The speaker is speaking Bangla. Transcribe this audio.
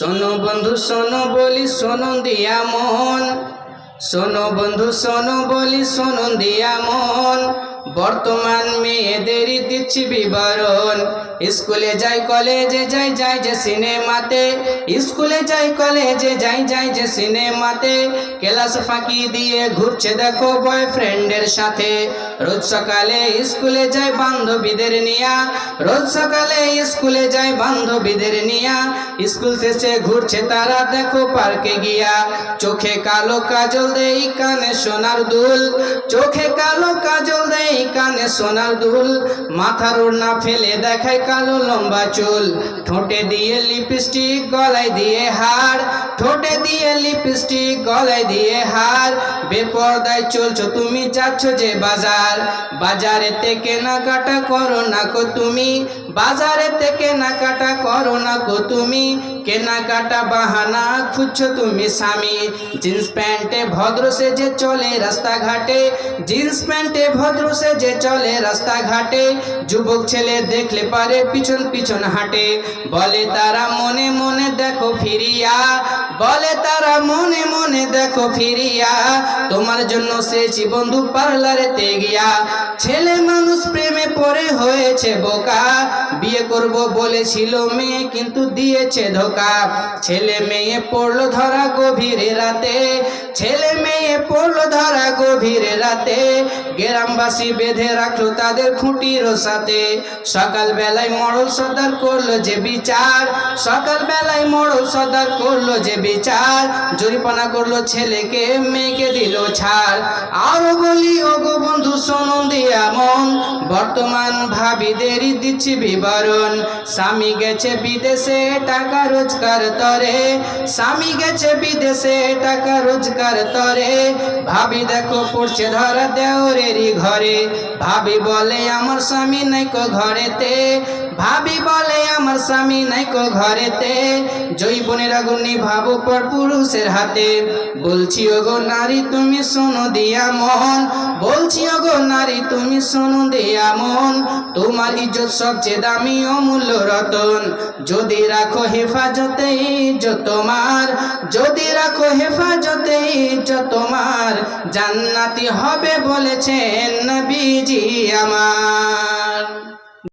শোনো বন্ধু শোনো বলি শোনো দিয়া মন। শোনো বন্ধু শোনো বলি শোনো দিয়া মন। বর্তমান মেয়েদেরই দিচ্ছি বিবরণ। স্কুলে যাই, কলেজে যাই যাই যে সিনেমাতে। স্কুলে যাই, কলেজে যাই যাই যে সিনেমাতে। ক্লাস ফাঁকি দিয়ে ঘুরছে দেখো বয়ফ্রেন্ডের সাথে। রোজ সকালে স্কুলে যাই বান্ধবীদের নিয়া। রোজ সকালে স্কুলে যাই বান্ধবীদের নিয়া। স্কুল শেষে ঘুরছে তারা দেখো পার্কে গিয়া। চোখে কালো কাজল দেই কানে সোনার দুল। চোখে কালো কাজল দেই কানে সোনার দুল, মাথার ওড়না ফেলে দেখায় কালো লম্বা চুল। ঠোঁটে দিয়ে লিপস্টিক, গলায় দিয়ে হার ঠোঁটে দিয়ে লিপস্টিক, গলায় দিয়ে হার বেপরদায় চলছো তুমি, যাচ্ছ যে বাজার। বাজারেতে কেনাকাটা করো না কো তুমি। বাজারেতে কেনাকাটা করো না কো তুমি। কেনাকাটা বাহানা খুঁজছো তুমি স্বামী। জিন্স প্যান্টে ভদ্র সেজে চলে রাস্তাঘাটে। জিন্স প্যান্টে ভদ্র সেজে চলে রাস্তাঘাটে, যুবক ছেলে দেখলে পারে পিছন পিছন হাঁটে। বলে তারা মনে মনে দেখো ফিরিয়া, বলে তারা মনে মনে দেখো ফিরিয়া, তোমার জন্য সেছি বন্ধু পার্লারেতে গিয়া ছেলে মানুষ প্রেমে পড়ে হয়েছে বোকা, বিয়ে করব বলেছিল মেয়ে কিন্তু দিয়েছে ধোকা। ছেলে মেয়ে পড়ল ধরা গভীরে রাতে, ছেলে মেয়ে পড়ল ধরা গভীরে রাতে গ্রামবাসী বেঁধে রাখল তাদের খুঁটির সাথে। সকাল বেলায় মরল সর্দার করল যে বিচার। সকাল বেলায় মরল সর্দার করল যে বিচার। জরিপানা করল ছেলেকে, মেয়েকে দিল ছাড়। আরও বলি ও গো বন্ধু শোনো দিয়া মন বর্তমান ভাবিদেরই দিচ্ছি বিবরণ। স্বামী গেছে বিদেশে, টাকা রোজগার তরে। স্বামী গেছে বিদেশে, টাকা রোজগার তরে। ভাবি দেখো পড়ছে ধরা দেওরেরই ঘরে। ভাবি বলে, আমার স্বামী নাইকো ঘরেতে। ভাবি বলে, আমার স্বামী নাই নাইকো ঘরেতে। জৈবনের আগুন ভাবো পর পুরুষের হাতে। বলছি, ওগো নারী, তুমি শোনো দিয়া মন। বলছি, ওগো নারী, তুমি শোনো দিয়া মন তোমার ইজ্জত সবচেয়ে দামি অমূল্য রতন। যদি রাখো হেফাজতে, ইজ্জত তোমার। যদি রাখো হেফাজতে, ইজ্জত তোমার। জান্নাতি হবে বলেছেন নবীজি আমার।